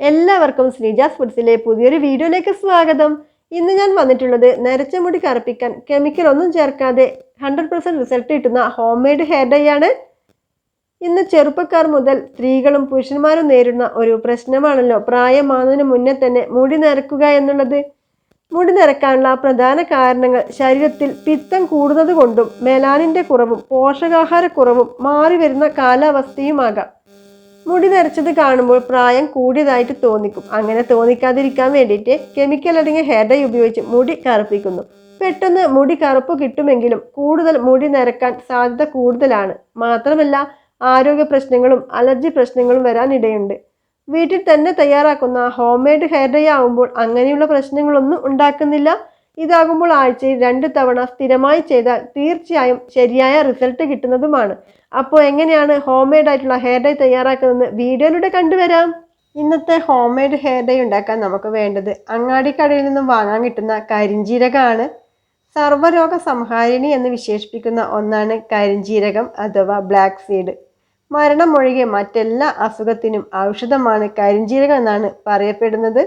എല്ലാവർക്കും ശ്രീജാസ് ഫുഡ്സിലെ പുതിയൊരു വീഡിയോയിലേക്ക് സ്വാഗതം. ഇന്ന് ഞാൻ വന്നിട്ടുള്ളത് നരച്ച മുടി കറുപ്പിക്കാൻ കെമിക്കൽ ഒന്നും ചേർക്കാതെ ഹൺഡ്രഡ് പെർസെന്റ് റിസൾട്ട് കിട്ടുന്ന ഹോം മെയ്ഡ് ഹെയർ ഡൈ ആണ്. ഇന്ന് ചെറുപ്പക്കാർ മുതൽ സ്ത്രീകളും പുരുഷന്മാരും നേരിടുന്ന ഒരു പ്രശ്നമാണല്ലോ. പ്രായമാകുന്നതിന് മുന്നേ തന്നെ മുടി നരക്കുക എന്നുള്ളത്. മുടി നിരക്കാനുള്ള പ്രധാന കാരണങ്ങൾ ശരീരത്തിൽ പിത്തം കൂടുന്നത് കൊണ്ടും മെലാനിന്റെ കുറവും പോഷകാഹാരക്കുറവും മാറി വരുന്ന കാലാവസ്ഥയുമാകാം. മുടി നിറച്ചത് കാണുമ്പോൾ പ്രായം കൂടിയതായിട്ട് തോന്നിക്കും. അങ്ങനെ തോന്നിക്കാതിരിക്കാൻ വേണ്ടിയിട്ട് കെമിക്കൽ അടങ്ങിയ ഹെയർ ഡൈ ഉപയോഗിച്ച് മുടി കറുപ്പിക്കുന്നു. പെട്ടെന്ന് മുടി കറുപ്പ് കിട്ടുമെങ്കിലും കൂടുതൽ മുടി നിരക്കാൻ സാധ്യത കൂടുതലാണ്. മാത്രമല്ല ആരോഗ്യ പ്രശ്നങ്ങളും അലർജി പ്രശ്നങ്ങളും വരാനിടയുണ്ട്. വീട്ടിൽ തന്നെ തയ്യാറാക്കുന്ന ഹോം മെയ്ഡ് ഹെയർ ഡൈ ആവുമ്പോൾ അങ്ങനെയുള്ള പ്രശ്നങ്ങളൊന്നും ഉണ്ടാക്കുന്നില്ല. ഇതാകുമ്പോൾ ആഴ്ചയിൽ രണ്ട് തവണ സ്ഥിരമായി ചെയ്താൽ തീർച്ചയായും ശരിയായ റിസൾട്ട് കിട്ടുന്നതുമാണ്. അപ്പോൾ എങ്ങനെയാണ് ഹോം മെയ്ഡ് ആയിട്ടുള്ള ഹെയർ ഡൈ തയ്യാറാക്കുന്നത് വീഡിയോയിലൂടെ കണ്ടുവരാം. ഇന്നത്തെ ഹോം മെയ്ഡ് ഹെയർ ഡൈ ഉണ്ടാക്കാൻ നമുക്ക് വേണ്ടത് അങ്ങാടി കടയിൽ നിന്നും വാങ്ങാൻ കിട്ടുന്ന കരിഞ്ജീരകമാണ് സർവരോഗ സംഹാരിണി എന്ന് വിശേഷിപ്പിക്കുന്ന ഒന്നാണ് കരിഞ്ജീരകം അഥവാ ബ്ലാക്ക് സീഡ് മരണമൊഴികെ മറ്റെല്ലാ അസുഖത്തിനും ഔഷധമാണ് കരിഞ്ജീരകം എന്നാണ് പറയപ്പെടുന്നത്.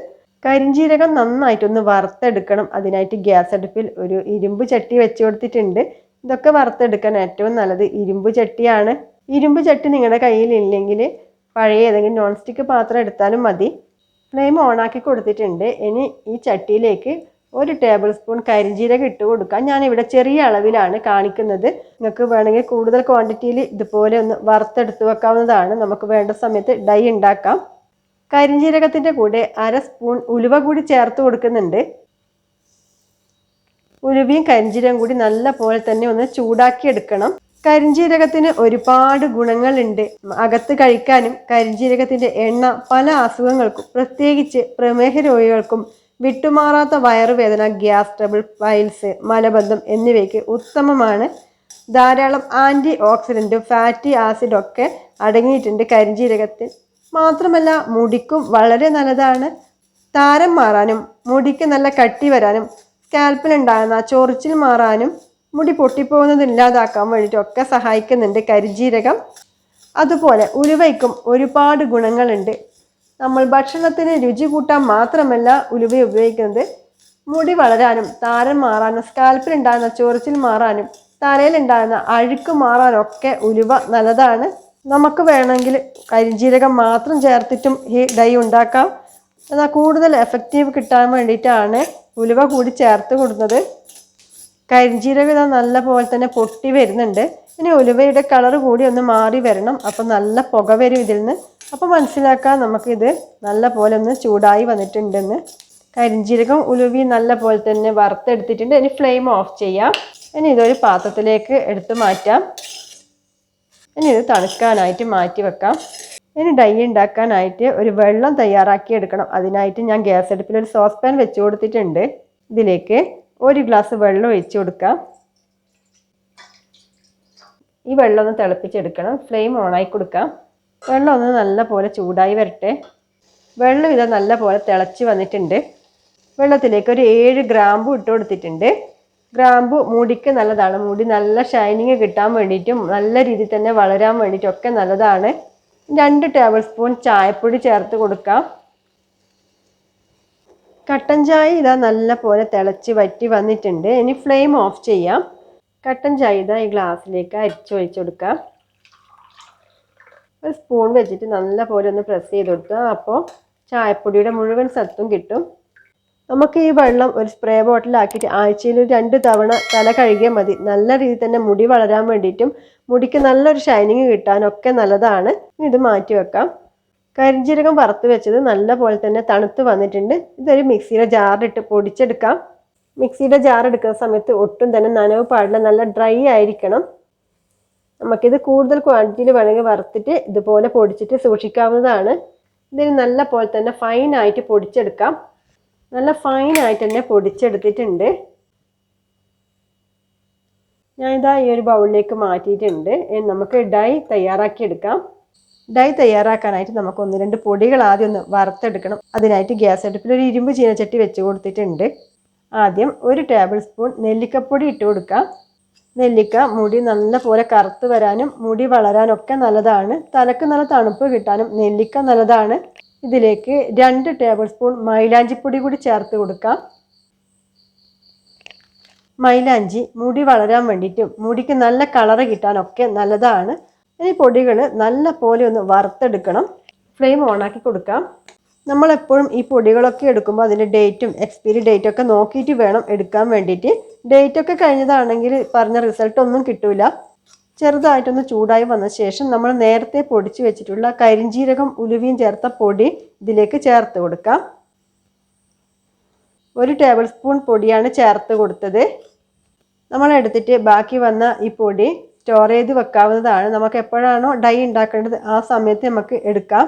കരിഞ്ജീരകം നന്നായിട്ടൊന്ന് വറുത്തെടുക്കണം. അതിനായിട്ട് ഗ്യാസ് അടുപ്പിൽ ഒരു ഇരുമ്പ് ചട്ടി വെച്ച് കൊടുത്തിട്ടുണ്ട്. ഇതൊക്കെ വറുത്തെടുക്കാൻ ഏറ്റവും നല്ലത് ഇരുമ്പ് ചട്ടിയാണ്. ഇരുമ്പ് ചട്ടി നിങ്ങളുടെ കയ്യിൽ ഇല്ലെങ്കിൽ പഴയ ഏതെങ്കിലും നോൺ സ്റ്റിക്ക് പാത്രം എടുത്താലും മതി. ഫ്ലെയിം ഓണാക്കി കൊടുത്തിട്ടുണ്ട്. ഇനി ഈ ചട്ടിയിലേക്ക് ഒരു ടേബിൾ സ്പൂൺ കരിഞ്ജീരകം ഇട്ട് കൊടുക്കാം. ഞാനിവിടെ ചെറിയ അളവിലാണ് കാണിക്കുന്നത്. നിങ്ങൾക്ക് വേണമെങ്കിൽ കൂടുതൽ ക്വാണ്ടിറ്റിയിൽ ഇതുപോലെ ഒന്ന് വറുത്തെടുത്ത് വെക്കാവുന്നതാണ്. നമുക്ക് വേണ്ട സമയത്ത് ഡൈ ഉണ്ടാക്കാം. കരിഞ്ജീരകത്തിന്റെ കൂടെ അര സ്പൂൺ ഉലുവ കൂടി ചേർത്ത് കൊടുക്കുന്നുണ്ട്. ഉലുവയും കരിഞ്ജീരകം കൂടി നല്ല പോലെ തന്നെ ഒന്ന് ചൂടാക്കി എടുക്കണം. കരിഞ്ജീരകത്തിന് ഒരുപാട് ഗുണങ്ങളുണ്ട്. അകത്ത് കഴിക്കാനും കരിഞ്ജീരകത്തിന്റെ എണ്ണ പല അസുഖങ്ങൾക്കും പ്രത്യേകിച്ച് പ്രമേഹ രോഗികൾക്കും വിട്ടുമാറാത്ത വയറുവേദന ഗ്യാസ് ട്രബിൾ പൈൽസ് മലബന്ധം എന്നിവയ്ക്ക് ഉത്തമമാണ്. ധാരാളം ആന്റി ഓക്സിഡന്റും ഫാറ്റി ആസിഡും ഒക്കെ അടങ്ങിയിട്ടുണ്ട് കരിഞ്ജീരകത്തിൽ മാത്രമല്ല മുടിക്കും വളരെ നല്ലതാണ്. താരം മാറാനും മുടിക്ക് നല്ല കട്ടി വരാനും സ്കാൽപ്പിലുണ്ടാകുന്ന ചൊറിച്ചിൽ മാറാനും മുടി പൊട്ടിപ്പോകുന്നത് ഇല്ലാതാക്കാൻ വേണ്ടിയിട്ടൊക്കെ സഹായിക്കുന്നുണ്ട് കരിജീരകം. അതുപോലെ ഉലുവയ്ക്കും ഒരുപാട് ഗുണങ്ങളുണ്ട്. നമ്മൾ ഭക്ഷണത്തിന് രുചി കൂട്ടാൻ മാത്രമല്ല ഉലുവ ഉപയോഗിക്കുന്നത്. മുടി വളരാനും താരം മാറാനും സ്കാൽപ്പിലുണ്ടാകുന്ന ചൊറിച്ചിൽ മാറാനും തലയിലുണ്ടാകുന്ന അഴുക്ക് മാറാനൊക്കെ ഉലുവ നല്ലതാണ്. നമുക്ക് വേണമെങ്കിൽ കരിഞ്ജീരകം മാത്രം ചേർത്തിട്ടും ഈ ഡൈ ഉണ്ടാക്കാം. എന്നാൽ കൂടുതൽ എഫക്റ്റീവ് കിട്ടാൻ വേണ്ടിയിട്ടാണ് ഉലുവ കൂടി ചേർത്ത് കൊടുക്കുന്നത് കരിഞ്ജീരകം ഇതാ നല്ല പോലെ തന്നെ പൊട്ടി വരുന്നുണ്ട്. ഇനി ഉലുവയുടെ കളർ കൂടി ഒന്ന് മാറി വരണം. അപ്പോൾ നല്ല പുക വരും ഇതിൽ നിന്ന് അപ്പോൾ മനസ്സിലാക്കാം നമുക്കിത് നല്ല പോലെ ഒന്ന് ചൂടായി വന്നിട്ടുണ്ടെന്ന്. കരിഞ്ചീരകം ഉലുവി നല്ല പോലെ തന്നെ വറുത്തെടുത്തിട്ടുണ്ട്. ഇനി ഫ്ലെയിം ഓഫ് ചെയ്യാം. ഇനി ഇതൊരു പാത്രത്തിലേക്ക് എടുത്തു മാറ്റാം. ഇനി ഇത് തണുക്കാനായിട്ട് മാറ്റി വെക്കാം. ഇനി ഡൈ ഉണ്ടാക്കാനായിട്ട് ഒരു വെള്ളം തയ്യാറാക്കി എടുക്കണം. അതിനായിട്ട് ഞാൻ ഗ്യാസ് അടുപ്പിൽ ഒരു സോസ് പാൻ വെച്ച് കൊടുത്തിട്ടുണ്ട്. ഇതിലേക്ക് ഒരു ഗ്ലാസ് വെള്ളം ഒഴിച്ചു കൊടുക്കാം. ഈ വെള്ളം ഒന്ന് തിളപ്പിച്ചെടുക്കണം. ഫ്ലെയിം ഓണായി കൊടുക്കാം. വെള്ളം ഒന്ന് നല്ല പോലെ ചൂടായി വരട്ടെ. വെള്ളം ഇത് നല്ല പോലെ തിളച്ച് വന്നിട്ടുണ്ട്. വെള്ളത്തിലേക്ക് ഒരു ഏഴ് ഗ്രാമ്പു ഇട്ട് കൊടുത്തിട്ടുണ്ട്. ഗ്രാമ്പു മുടിക്ക് നല്ലതാണ്. മുടി നല്ല ഷൈനിങ് കിട്ടാൻ വേണ്ടിയിട്ടും നല്ല രീതിയിൽ തന്നെ വളരാൻ വേണ്ടിയിട്ടും ഒക്കെ നല്ലതാണ്. രണ്ട് ടേബിൾ സ്പൂൺ ചായപ്പൊടി ചേർത്ത് കൊടുക്കാം. കട്ടൻ ചായ ഇതാ നല്ല പോലെ തിളച്ച് വറ്റി വന്നിട്ടുണ്ട്. ഇനി ഫ്ലെയിം ഓഫ് ചെയ്യാം. കട്ടൻ ചായ ഇതാ ഈ ഗ്ലാസ്സിലേക്ക് അരിച്ചു കൊടുക്കാം. ഒരു സ്പൂൺ വെച്ചിട്ട് നല്ല പോലെ ഒന്ന് പ്രസ് ചെയ്ത് കൊടുക്കുക അപ്പോൾ ചായപ്പൊടിയുടെ മുഴുവൻ സത്തും കിട്ടും. നമുക്ക് ഈ വെള്ളം ഒരു സ്പ്രേ ബോട്ടിലാക്കിയിട്ട് ആഴ്ചയിൽ രണ്ട് തവണ തല കഴുകിയാൽ മതി. നല്ല രീതിയിൽ തന്നെ മുടി വളരാൻ വേണ്ടിയിട്ടും മുടിക്ക് നല്ലൊരു ഷൈനിങ് കിട്ടാനൊക്കെ നല്ലതാണ്. ഇത് മാറ്റി വെക്കാം. കരിഞ്ജീരകം വറുത്ത് വെച്ചത് നല്ല പോലെ തന്നെ തണുത്ത് വന്നിട്ടുണ്ട്. ഇതൊരു മിക്സിയുടെ ജാറിലിട്ട് പൊടിച്ചെടുക്കാം. മിക്സിയുടെ ജാർ എടുക്കുന്ന സമയത്ത് ഒട്ടും തന്നെ നനവ് പാടില്ല. നല്ല ഡ്രൈ ആയിരിക്കണം. നമുക്കിത് കൂടുതൽ ക്വാണ്ടിറ്റിയിൽ വേണമെങ്കിൽ വറുത്തിട്ട് ഇതുപോലെ പൊടിച്ചിട്ട് സൂക്ഷിക്കാവുന്നതാണ്. ഇതിന് നല്ല പോലെ തന്നെ ഫൈനായിട്ട് പൊടിച്ചെടുക്കാം. നല്ല ഫൈനായിട്ട് തന്നെ പൊടിച്ചെടുത്തിട്ടുണ്ട്. ഞാനിതാ ഈ ഒരു ബൗളിലേക്ക് മാറ്റിയിട്ടുണ്ട്. നമുക്ക് ഡൈ തയ്യാറാക്കിയെടുക്കാം. ഡൈ തയ്യാറാക്കാനായിട്ട് നമുക്ക് ഒന്ന് രണ്ട് പൊടികൾ ആദ്യം ഒന്ന് വറുത്തെടുക്കണം. അതിനായിട്ട് ഗ്യാസ് അടുപ്പിൽ ഒരു ഇരുമ്പ് ചീനച്ചട്ടി വെച്ച് കൊടുത്തിട്ടുണ്ട്. ആദ്യം ഒരു ടേബിൾ സ്പൂൺ നെല്ലിക്കപ്പൊടി ഇട്ട് കൊടുക്കാം. നെല്ലിക്ക മുടി നല്ല പോലെ കറുത്ത് വരാനും മുടി വളരാനൊക്കെ നല്ലതാണ്. തലക്ക് നല്ല തണുപ്പ് കിട്ടാനും നെല്ലിക്ക നല്ലതാണ്. ഇതിലേക്ക് രണ്ട് ടേബിൾ സ്പൂൺ മൈലാഞ്ചിപ്പൊടി കൂടി ചേർത്ത് കൊടുക്കാം. മൈലാഞ്ചി മുടി വളരാൻ വേണ്ടിയിട്ടും മുടിക്ക് നല്ല കളറ് കിട്ടാനൊക്കെ നല്ലതാണ്. ഇനി പൊടികൾ നല്ല പോലെ ഒന്ന് വറുത്തെടുക്കണം. ഫ്ലെയിം ഓണാക്കി കൊടുക്കാം. നമ്മളെപ്പോഴും ഈ പൊടികളൊക്കെ എടുക്കുമ്പോൾ അതിന്റെ ഡേറ്റും എക്സ്പയറി ഡേറ്റും ഒക്കെ നോക്കിയിട്ട് വേണം എടുക്കാൻ വേണ്ടിയിട്ട്. ഡേറ്റൊക്കെ കഴിഞ്ഞതാണെങ്കിൽ പറഞ്ഞ റിസൾട്ടൊന്നും കിട്ടില്ല കിട്ടൂല. ചെറുതായിട്ടൊന്ന് ചൂടായി വന്ന ശേഷം നമ്മൾ നേരത്തെ പൊടിച്ച് വെച്ചിട്ടുള്ള കരിഞ്ജീരകം ഉലുവയും ചേർത്ത പൊടി ഇതിലേക്ക് ചേർത്ത് കൊടുക്കാം. ഒരു ടേബിൾ സ്പൂൺ പൊടിയാണ് ചേർത്ത് കൊടുത്തത്. നമ്മൾ എടുത്തിട്ട് ബാക്കി വന്ന ഈ പൊടി സ്റ്റോർ ചെയ്ത് വെക്കാവുന്നതാണ്. നമുക്ക് എപ്പോഴാണോ ഡൈ ഉണ്ടാക്കേണ്ടത് ആ സമയത്ത് നമുക്ക് എടുക്കാം.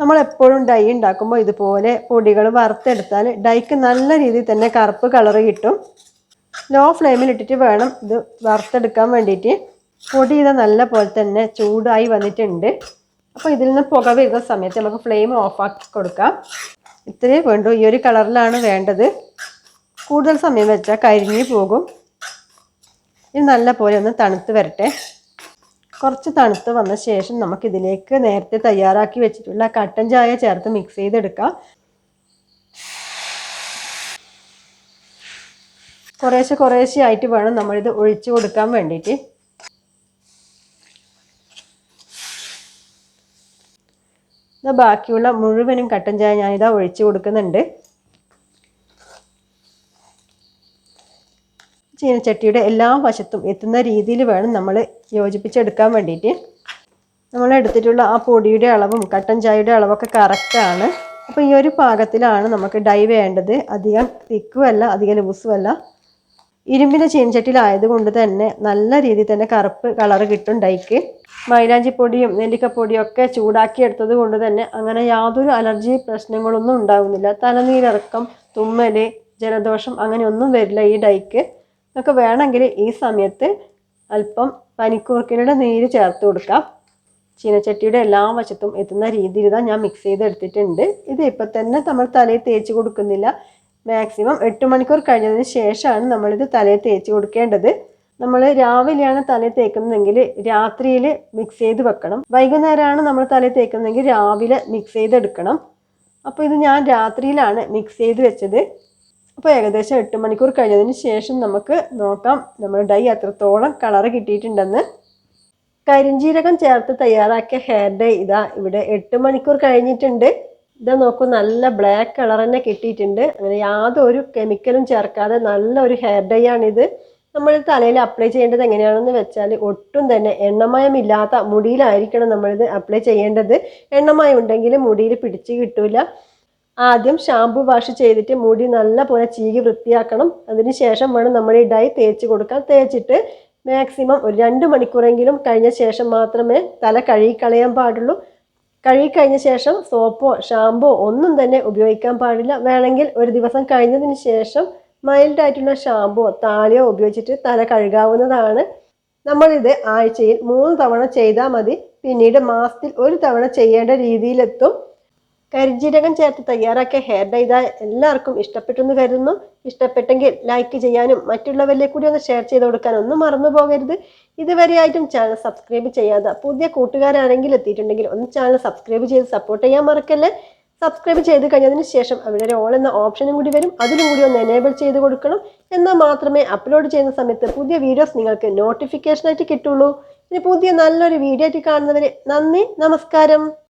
നമ്മൾ എപ്പോഴും ഡൈ ഉണ്ടാക്കുമ്പോൾ ഇതുപോലെ പൊടികൾ വറുത്തെടുത്താൽ ഡൈക്ക് നല്ല രീതിയിൽ തന്നെ കറുപ്പ് കളറ് കിട്ടും. ലോ ഫ്ലെയിമിൽ ഇട്ടിട്ട് വേണം ഇത് വറുത്തെടുക്കാൻ വേണ്ടിയിട്ട്. പൊടി ഇത് നല്ല പോലെ തന്നെ ചൂടായി വന്നിട്ടുണ്ട്. അപ്പോൾ ഇതിൽ നിന്ന് പുക വരുന്ന സമയത്ത് നമുക്ക് ഫ്ലെയിം ഓഫാക്കി കൊടുക്കാം. ഇത്രയേ വേണ്ടു. ഈ ഒരു കളറിലാണ് വേണ്ടത്. കൂടുതൽ സമയം വെച്ചാൽ കരിഞ്ഞു പോകും. ഇത് നല്ല പോലെ ഒന്ന് തണുത്ത് വരട്ടെ. കുറച്ച് തണുത്ത് വന്ന ശേഷം നമുക്കിതിലേക്ക് നേരത്തെ തയ്യാറാക്കി വെച്ചിട്ടുള്ള കട്ടൻ ചായ ചേർത്ത് മിക്സ് ചെയ്തെടുക്കാം. കുറേശ്ശെ കുറേശ്ശെ ആയിട്ട് വേണം നമ്മളിത് ഒഴിച്ചു കൊടുക്കാൻ വേണ്ടിയിട്ട്. ഇതാ ബാക്കിയുള്ള മുഴുവനും കട്ടൻ ചായ ഞാനിതാ ഒഴിച്ചു കൊടുക്കുന്നുണ്ട്. ചീനച്ചട്ടിയുടെ എല്ലാ വശത്തും എത്തുന്ന രീതിയിൽ വേണം നമ്മൾ യോജിപ്പിച്ചെടുക്കാൻ വേണ്ടിയിട്ട്. നമ്മൾ എടുത്തിട്ടുള്ള ആ പൊടിയുടെ അളവും കട്ടൻ ചായയുടെ അളവൊക്കെ കറക്റ്റാണ് അപ്പോൾ ഈ ഒരു പാകത്തിലാണ് നമുക്ക് ഡൈ വേണ്ടത്. അധികം തിക്കുമല്ല അധികം ലൂസും അല്ല ഇരുമ്പിന്റെ ചീനച്ചട്ടിയിലായതുകൊണ്ട് തന്നെ നല്ല രീതിയിൽ തന്നെ കറുപ്പ് കളർ കിട്ടും ഡൈക്ക്. മൈലാഞ്ചിപ്പൊടിയും നെല്ലിക്കപ്പൊടിയും ഒക്കെ ചൂടാക്കി എടുത്തത് കൊണ്ട് തന്നെ അങ്ങനെ യാതൊരു അലർജി പ്രശ്നങ്ങളൊന്നും ഉണ്ടാകുന്നില്ല തലനീരിറക്കം തുമ്മൽ ജലദോഷം അങ്ങനെയൊന്നും വരില്ല ഈ ഡൈക്ക്. ഒക്കെ വേണമെങ്കിൽ ഈ സമയത്ത് അല്പം പനിക്കൂർക്കയുടെ നീര് ചേർത്ത് കൊടുക്കാം. ചീനച്ചട്ടിയുടെ എല്ലാ വശത്തും എത്തുന്ന രീതിയിൽ ഞാൻ മിക്സ് ചെയ്തെടുത്തിട്ടുണ്ട്. ഇത് ഇപ്പം തന്നെ നമ്മൾ തലയിൽ തേച്ച് കൊടുക്കുന്നില്ല. മാക്സിമം എട്ട് മണിക്കൂർ കഴിഞ്ഞതിന് ശേഷമാണ് നമ്മളിത് തലയിൽ തേച്ച് കൊടുക്കേണ്ടത്. നമ്മൾ രാവിലെയാണ് തലയിൽ തേക്കുന്നതെങ്കിൽ രാത്രിയിൽ മിക്സ് ചെയ്ത് വെക്കണം. വൈകുന്നേരമാണ് നമ്മൾ തലയിൽ തേക്കുന്നതെങ്കിൽ രാവിലെ മിക്സ് ചെയ്തെടുക്കണം. അപ്പോൾ ഇത് ഞാൻ രാത്രിയിലാണ് മിക്സ് ചെയ്ത് വെച്ചത്. അപ്പോൾ ഏകദേശം എട്ട് മണിക്കൂർ കഴിഞ്ഞതിന് ശേഷം നമുക്ക് നോക്കാം നമ്മൾ ഡൈ അത്രത്തോളം കളറ് കിട്ടിയിട്ടുണ്ടെന്ന്. കരിഞ്ജീരകം ചേർത്ത് തയ്യാറാക്കിയ ഹെയർ ഡൈ ഇതാ ഇവിടെ എട്ട് മണിക്കൂർ കഴിഞ്ഞിട്ടുണ്ട്. ഇതാ നോക്കൂ നല്ല ബ്ലാക്ക് കളർ തന്നെ കിട്ടിയിട്ടുണ്ട്. അങ്ങനെ യാതൊരു കെമിക്കലും ചേർക്കാതെ നല്ലൊരു ഹെയർ ഡൈ ആണിത്. നമ്മൾ തലയിൽ അപ്ലൈ ചെയ്യേണ്ടത് എങ്ങനെയാണെന്ന് വെച്ചാൽ ഒട്ടും തന്നെ എണ്ണമയമില്ലാത്ത മുടിയിലായിരിക്കണം നമ്മളിത് അപ്ലൈ ചെയ്യേണ്ടത്. എണ്ണമയം ഉണ്ടെങ്കിൽ മുടിയിൽ പിടിച്ച് കിട്ടൂല. ആദ്യം ഷാമ്പു വാഷ് ചെയ്തിട്ട് മുടി നല്ല പോലെ ചീകി വൃത്തിയാക്കണം. അതിന് ശേഷം വേണം നമ്മൾ ഈ ഡൈ തേച്ച് കൊടുക്കാൻ. തേച്ചിട്ട് മാക്സിമം ഒരു രണ്ട് മണിക്കൂറെങ്കിലും കഴിഞ്ഞ ശേഷം മാത്രമേ തല കഴുകി കളയാൻ പാടുള്ളൂ. കഴുകി കഴിഞ്ഞ ശേഷം സോപ്പോ ഷാമ്പോ ഒന്നും തന്നെ ഉപയോഗിക്കാൻ പാടില്ല. വേണമെങ്കിൽ ഒരു ദിവസം കഴിഞ്ഞതിന് ശേഷം മൈൽഡായിട്ടുള്ള ഷാമ്പോ താളിയോ ഉപയോഗിച്ചിട്ട് തല കഴുകാവുന്നതാണ്. നമ്മളിത് ആഴ്ചയിൽ മൂന്ന് തവണ ചെയ്താൽ മതി. പിന്നീട് മാസത്തിൽ ഒരു തവണ ചെയ്യേണ്ട രീതിയിലെത്തും. കരിഞ്ജീരകം ചേർത്ത് തയ്യാറാക്കിയ ഹെയർ ഡൈ ഇതാ എല്ലാവർക്കും ഇഷ്ടപ്പെട്ടു എന്ന് കരുതുന്നു. ഇഷ്ടപ്പെട്ടെങ്കിൽ ലൈക്ക് ചെയ്യാനും മറ്റുള്ളവരിലേക്ക് കൂടി ഒന്ന് ഷെയർ ചെയ്ത് കൊടുക്കാനും ഒന്നും മറന്നു പോകരുത്. ഇതുവരെയായിട്ടും ചാനൽ സബ്സ്ക്രൈബ് ചെയ്യാതെ പുതിയ കൂട്ടുകാരാരെങ്കിലും എത്തിയിട്ടുണ്ടെങ്കിൽ ഒന്ന് ചാനൽ സബ്സ്ക്രൈബ് ചെയ്ത് സപ്പോർട്ട് ചെയ്യാൻ മറക്കല്ലേ? സബ്സ്ക്രൈബ് ചെയ്ത് കഴിഞ്ഞതിന് ശേഷം അവിടെ ഒരു ഓൾ എന്ന ഓപ്ഷനും കൂടി വരും. അതിലും കൂടി ഒന്ന് എനേബിൾ ചെയ്ത് കൊടുക്കണം. എന്നാൽ മാത്രമേ അപ്ലോഡ് ചെയ്യുന്ന സമയത്ത് പുതിയ വീഡിയോസ് നിങ്ങൾക്ക് നോട്ടിഫിക്കേഷനായിട്ട് കിട്ടുള്ളൂ. ഇനി പുതിയ നല്ലൊരു വീഡിയോ ആയിട്ട് കാണുന്നവരെ നന്ദി നമസ്കാരം.